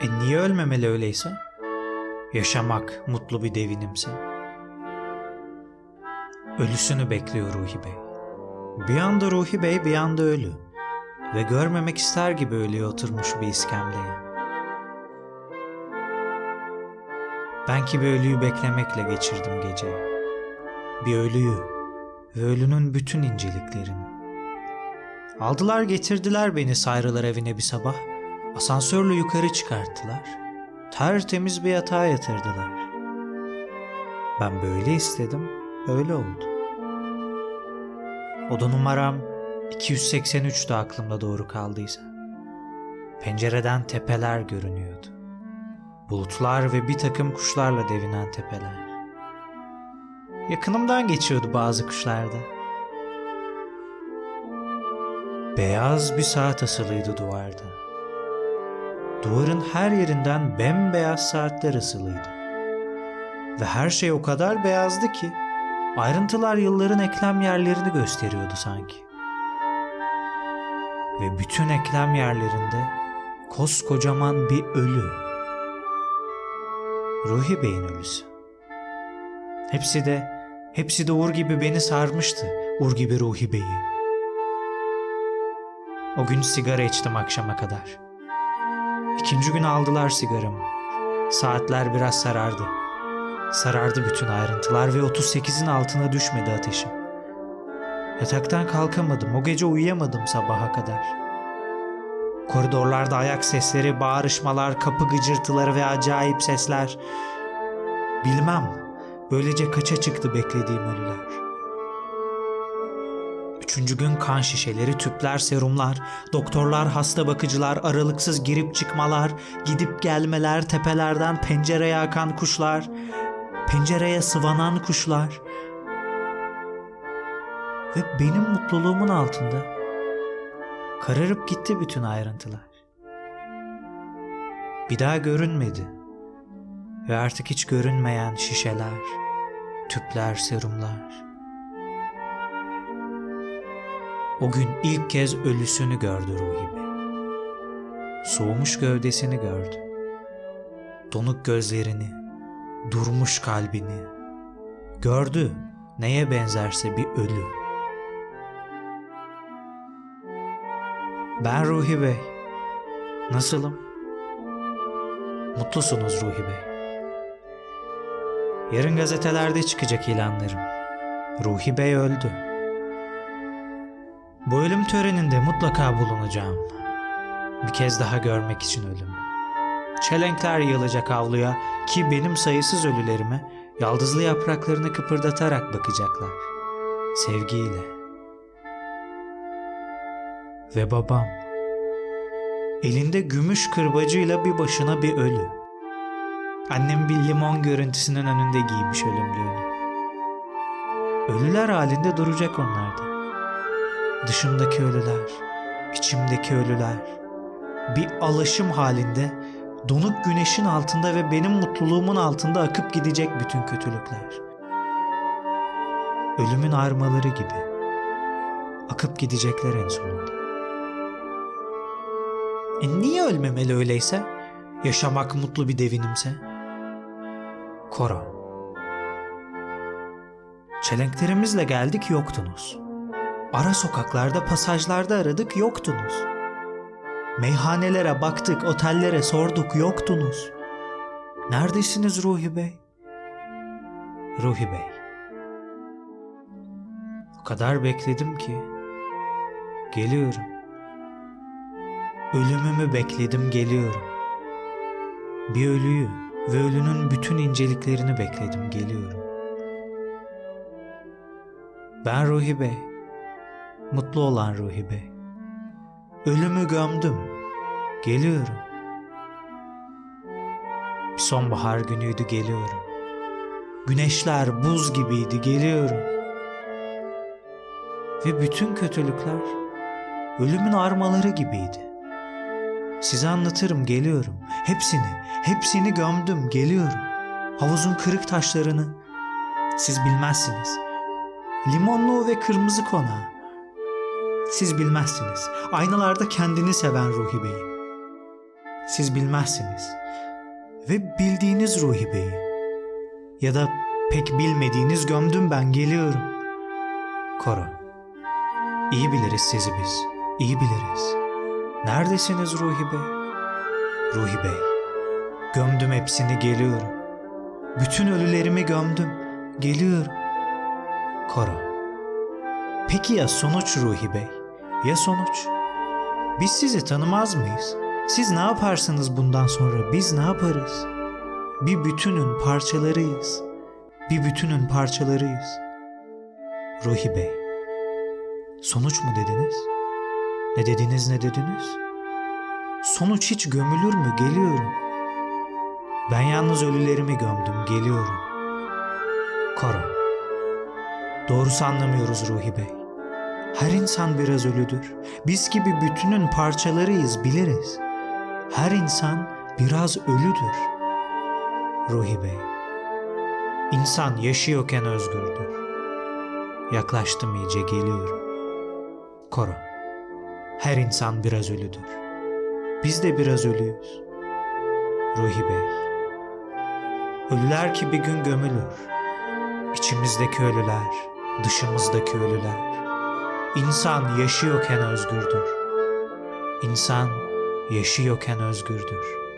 E niye ölmemeli öyleyse? Yaşamak mutlu bir devinimse. Ölüsünü bekliyor Ruhi Bey. Bir anda Ruhi Bey bir anda ölü. Ve görmemek ister gibi ölüye oturmuş bir iskemleye. Ben ki bir ölüyü beklemekle geçirdim geceyi. Bir ölüyü ve ölünün bütün inceliklerini. Aldılar getirdiler beni sayrılar evine bir sabah. Asansörle yukarı çıkarttılar. Tertemiz bir yatağa yatırdılar. Ben böyle istedim, öyle oldu. Oda numaram 283 de aklımda doğru kaldıysa. Pencereden tepeler görünüyordu. Bulutlar ve bir takım kuşlarla devinen tepeler. Yakınımdan geçiyordu bazı kuşlarda. Beyaz bir saat asılıydı duvarda. Duvarın her yerinden bembeyaz saatler asılıydı. Ve her şey o kadar beyazdı ki ayrıntılar yılların eklem yerlerini gösteriyordu sanki. Ve bütün eklem yerlerinde koskocaman bir ölü. Ruhi Bey'in ölüsü. Hepsi de, hepsi de Ur gibi beni sarmıştı. Ur gibi Ruhi Bey'i. O gün sigara içtim akşama kadar. İkinci gün aldılar sigaramı. Saatler biraz sarardı. Sarardı bütün ayrıntılar ve 38'in altına düşmedi ateşim. Yataktan kalkamadım. O gece uyuyamadım sabaha kadar. Koridorlarda ayak sesleri, bağırışmalar, kapı gıcırtıları ve acayip sesler. Bilmem. Böylece kaça çıktı beklediğim ölüler. Üçüncü gün kan şişeleri, tüpler, serumlar, doktorlar, hasta bakıcılar, aralıksız girip çıkmalar, gidip gelmeler, tepelerden pencereye akan kuşlar, pencereye sıvanan kuşlar. Ve benim mutluluğumun altında kararıp gitti bütün ayrıntılar. Bir daha görünmedi ve artık hiç görünmeyen şişeler, tüpler, serumlar. O gün ilk kez ölüsünü gördü Ruhi Bey. Soğumuş gövdesini gördü. Donuk gözlerini, durmuş kalbini. Gördü neye benzerse bir ölü. Ben Ruhi Bey. Nasılım? Mutlusunuz Ruhi Bey. Yarın gazetelerde çıkacak ilanlarım. Ruhi Bey öldü. Bu ölüm töreninde mutlaka bulunacağım. Bir kez daha görmek için ölümü. Çelenkler yığılacak avluya ki benim sayısız ölülerime yaldızlı yapraklarını kıpırdatarak bakacaklar. Sevgiyle. Ve babam. Elinde gümüş kırbacıyla bir başına bir ölü. Annem bir limon görüntüsünün önünde giymiş ölümlüğünü. Ölüler halinde duracak onlarda. Dışımdaki ölüler, içimdeki ölüler. Bir alaşım halinde donuk güneşin altında ve benim mutluluğumun altında akıp gidecek bütün kötülükler. Ölümün armaları gibi. Akıp gidecekler en sonunda. E niye ölmemeli öyleyse? Yaşamak mutlu bir devinimse? Kora. Çelenklerimizle geldik yoktunuz. Ara sokaklarda, pasajlarda aradık yoktunuz. Meyhanelere baktık, otellere sorduk yoktunuz. Neredesiniz Ruhi Bey? Ruhi Bey. O kadar bekledim ki. Geliyorum. Ölümümü bekledim geliyorum. Bir ölüyü ve ölünün bütün inceliklerini bekledim geliyorum. Ben Ruhi Bey. Mutlu olan Ruhi Bey. Ölümü gömdüm. Geliyorum. Bir sonbahar günüydü geliyorum. Güneşler buz gibiydi geliyorum. Ve bütün kötülükler ölümün armaları gibiydi. Size anlatırım geliyorum. Hepsini, hepsini gömdüm geliyorum. Havuzun kırık taşlarını siz bilmezsiniz. Limonlu ve kırmızı konağı. Siz bilmezsiniz. Aynalarda kendini seven Ruhi Bey'i. Siz bilmezsiniz. Ve bildiğiniz Ruhi Bey'i. Ya da pek bilmediğiniz gömdüm ben geliyorum. Koro. İyi biliriz sizi biz. İyi biliriz. Neredesiniz Ruhi Bey? Ruhi Bey. Gömdüm hepsini geliyorum. Bütün ölülerimi gömdüm. Geliyorum. Koro. Peki ya sonuç Ruhi Bey? Ya sonuç? Biz sizi tanımaz mıyız? Siz ne yaparsınız bundan sonra? Biz ne yaparız? Bir bütünün parçalarıyız. Bir bütünün parçalarıyız. Ruhi Bey. Sonuç mu dediniz? Ne dediniz ne dediniz? Sonuç hiç gömülür mü? Geliyorum. Ben yalnız ölülerimi gömdüm. Geliyorum. Koro. Doğrusu anlamıyoruz Ruhi Bey. Her insan biraz ölüdür. Biz gibi bütünün parçalarıyız biliriz. Her insan biraz ölüdür. Ruhi Bey. İnsan yaşıyorken özgürdür. Yaklaştım iyice geliyorum. Koro. Her insan biraz ölüdür. Biz de biraz ölüyüz. Ruhi Bey. Ölüler ki bir gün gömülür. İçimizdeki ölüler, dışımızdaki ölüler. İnsan yaşıyorken özgürdür. İnsan yaşıyorken özgürdür.